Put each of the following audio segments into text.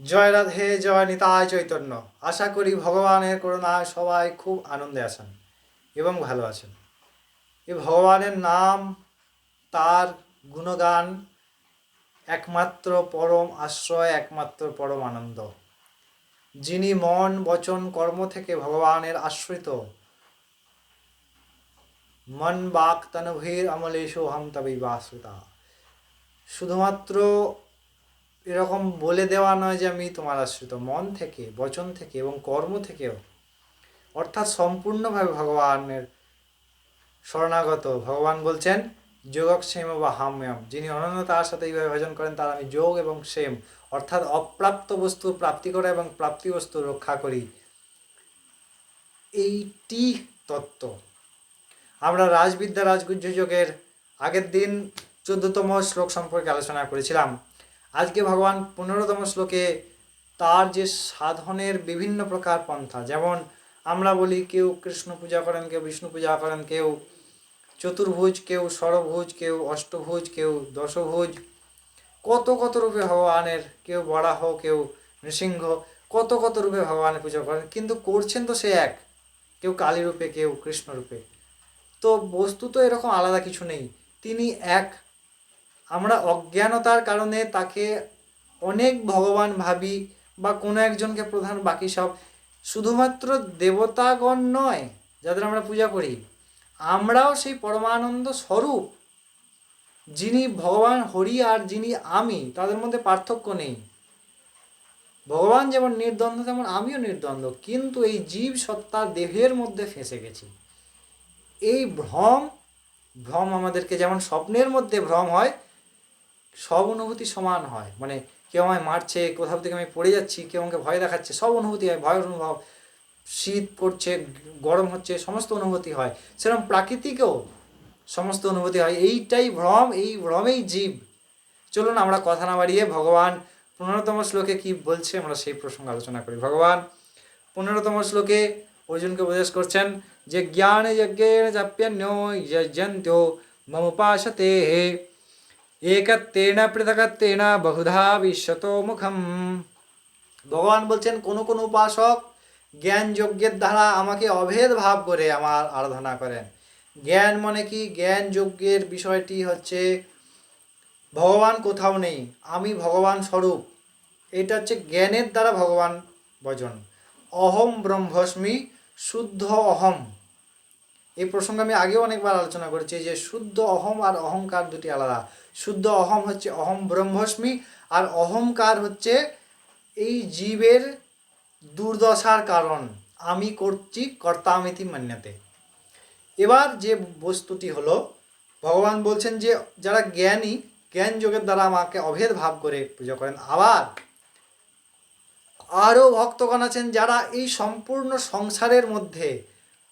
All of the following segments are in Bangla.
জয় রাধে জয় নিতায় চৈতন্য। আশা করি ভগবানের করুণায় সবাই খুব আনন্দে আছেন এবং ভালো আছেন। এই ভগবানের নাম, তার গুণগান একমাত্র পরম আশ্রয়, একমাত্র পরম আনন্দ। যিনি মন, বচন, কর্ম থেকে ভগবানের আশ্রিত, মন, বাক, তনভীর অমলেশু হম তবে বাসুতা। শুধুমাত্র এরকম বলে দেওয়া নয় যে আমি তোমার আশ্রিত। মন থেকে, বচন থেকে এবং কর্ম থেকেও। অর্থাৎ সম্পূর্ণভাবে ভগবানের শরণাগত। ভগবান বলছেন, যোগক্ষেম বা হাম্যম। যিনি অনন্য তার সাথে এইভাবে ভজন করেন, তার আমি যোগ এবং সেম অর্থাৎ অপ্রাপ্ত বস্তু প্রাপ্তি করা এবং প্রাপ্তি বস্তু রক্ষা করি। এইটি তত্ত্ব। আমরা রাজবিদ্যা রাজগুহ্য যোগের আগের দিন চোদ্দতম শ্লোক সম্পর্কে আলোচনা করেছিলাম। আজকে ভগবান পনেরোতম শ্লোকে তার যে সাধনের বিভিন্ন প্রকার পন্থা, যেমন আমরা বলি কেউ কৃষ্ণ পূজা করেন, কেউ বিষ্ণু পূজা করেন, কেউ চতুর্ভুজ, কেউ ষড়ভুজ, কেউ অষ্টভুজ, কেউ দশভুজ, কত কত রূপে ভগবানের কেউ বরাহ, কেউ নৃসিংহ, কত কত রূপে ভগবানের পূজা করেন, কিন্তু করছেন তো সে এক, কেউ কালী রূপে, কেউ কৃষ্ণ রূপে। তো বস্তু তো এরকম আলাদা কিছু নেই, তিনি এক আমরা অজ্ঞানতার কারণে তাকে অনেক ভগবান ভাবি বা কোনো একজনকে প্রধান বাকি সব। শুধুমাত্র দেবতাগণ নয়, যাদের আমরা পূজা করি, আমরাও সেই পরমানন্দ স্বরূপ, যিনি ভগবান হরি আর যিনি আমি, তাদের মধ্যে পার্থক্য নেই। ভগবান যেমন নির্দ্বন্দ্ব, তেমন আমিও নির্দ্বন্দ্ব, কিন্তু এই জীব সত্তা দেহের মধ্যে ফেঁসে গেছি। এই ভ্রম ভ্রম আমাদেরকে যেমন স্বপ্নের মধ্যে ভ্রম হয় সব অনুভূতি সমান হয়। মানে কেউ আমায় মারছে, কোথাও থেকে আমি পড়ে যাচ্ছি, কেউ আমাকে ভয় দেখাচ্ছে, সব অনুভূতি হয়, ভয়ের অনুভব। শীত পড়ছে, গরম হচ্ছে, সমস্ত অনুভূতি হয়। সেরকম প্রাকৃতিকেও সমস্ত অনুভূতি হয়। এইটাই ভ্রম, এই ভ্রমেই জীব। চলুন আমরা কথা না বাড়িয়ে ভগবান পনেরোতম শ্লোকে কি বলছে আমরা সেই প্রসঙ্গে আলোচনা করি। ভগবান পনেরোতম শ্লোকে অর্জুনকে উপদেশ করছেন যে জ্ঞান যজ্ঞেন জাপ্যন্য যজন্ত্য মমুপাসতে একত্রেণ পৃথকত্রেণ বহুধা বিশ্বত মুখম ভগবান বলছেন কোন কোন উপাসক জ্ঞান যজ্ঞের দ্বারা আমাকে অভেদ ভাব করে আমার আরাধনা করেন। জ্ঞান মানে কি? জ্ঞান যজ্ঞের বিষয়টি হচ্ছে, ভগবান কোথাও নেই, আমি ভগবান স্বরূপ। এটা হচ্ছে জ্ঞানের দ্বারা ভগবান ভজন অহম ব্রহ্মস্মি শুদ্ধ অহম। এই প্রসঙ্গে আমি আগেও অনেকবার আলোচনা করেছি যে শুদ্ধ অহম আর অহংকার দুটি আলাদা। শুদ্ধ অহম হচ্ছে অহম ব্রহ্মস্মি আর অহংকার হচ্ছে এই জীবের দুর্দশার কারণ। আমি করছি, কর্তামিতি মান্যতে। এবার যে বস্তুটি হলো, ভগবান বলছেন যে যারা জ্ঞানী, জ্ঞান যোগের দ্বারা আমাকে অভেদ ভাব করে পুজো করেন। আবার আরও ভক্তগণ আছেন যারা এই সম্পূর্ণ সংসারের মধ্যে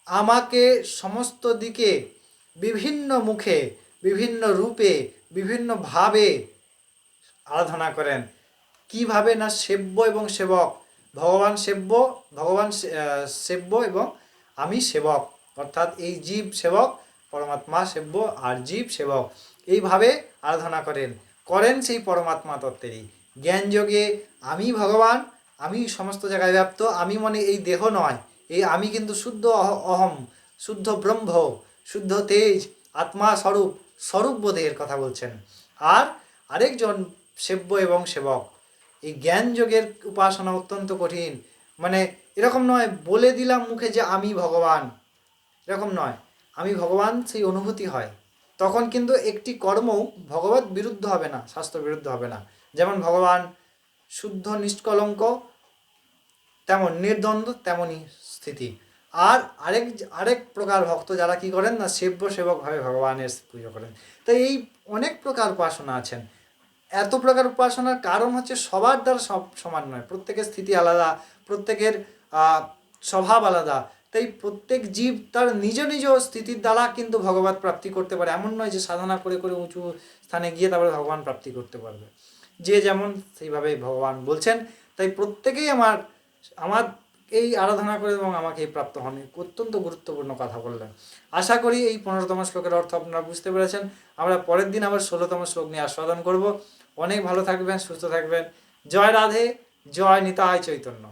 আমাকে সমস্ত দিকে বিভিন্ন মুখে, বিভিন্ন রূপে, বিভিন্ন ভাবে আরাধনা করেন। কীভাবে না সেব্য এবং সেবক? ভগবান সেব্য ভগবান সেব্য এবং আমি সেবক। অর্থাৎ এই জীব সেবক, পরমাত্মা সেব্য আর জীব সেবক। এইভাবে আরাধনা করেন। করেন সেই পরমাত্মা তত্ত্বেরই। জ্ঞান যোগে আমি ভগবান, আমি সমস্ত জায়গায় ব্যাপ্ত, আমি মনে এই দেহ নয়। এই আমি কিন্তু শুদ্ধ অহ- অহম, শুদ্ধ ব্রহ্ম, শুদ্ধ তেজ, আত্মা স্বরূপ স্বরূপ বোধের কথা বলছেন। আর আরেকজন সেব্য এবং সেবক। এই জ্ঞান যোগের উপাসনা অত্যন্ত কঠিন। মানে এরকম নয়, বলে দিলাম মুখে যে আমি ভগবান। এরকম নয়, আমি ভগবান সেই অনুভূতি হয়। তখন কিন্তু একটি কর্ম ভগবত বিরুদ্ধ হবে না, শাস্ত্র বিরুদ্ধ হবে না। যেমন ভগবান শুদ্ধ নিষ্কলঙ্ক তেমন নির্দ্বন্দ্ব, তেমনই স্থিতি। আর আরেক আরেক প্রকার ভক্ত যারা কি করেন না সেব্য সেবকভাবে ভগবানের পুজো করেন। তাই এই অনেক প্রকার উপাসনা আছেন। এত প্রকার উপাসনার কারণ হচ্ছে সবার দ্বারা সব সমান নয়। প্রত্যেকের স্থিতি আলাদা, প্রত্যেকের স্বভাব আলাদা। তাই প্রত্যেক জীব তার নিজ নিজ স্থিতির দ্বারা কিন্তু ভগবত প্রাপ্তি করতে পারে। এমন নয় যে সাধনা করে করে উঁচু স্থানে গিয়ে তারপরে ভগবান প্রাপ্তি করতে পারবে। যে যেমন সেইভাবে ভগবান বলছেন। তাই প্রত্যেকেই আমার আমার এই আরাধনা করে এবং আমাকে এই প্রাপ্ত হন অত্যন্ত গুরুত্বপূর্ণ কথা বললেন। আশা করি এই পনেরোতম শ্লোকের অর্থ আপনারা বুঝতে পেরেছেন। আমরা পরের দিন আবার ষোলোতম শ্লোক নিয়ে আস্বাদন করব। অনেক ভালো থাকবেন, সুস্থ থাকবেন। জয় রাধে, জয় নিতাই চৈতন্য।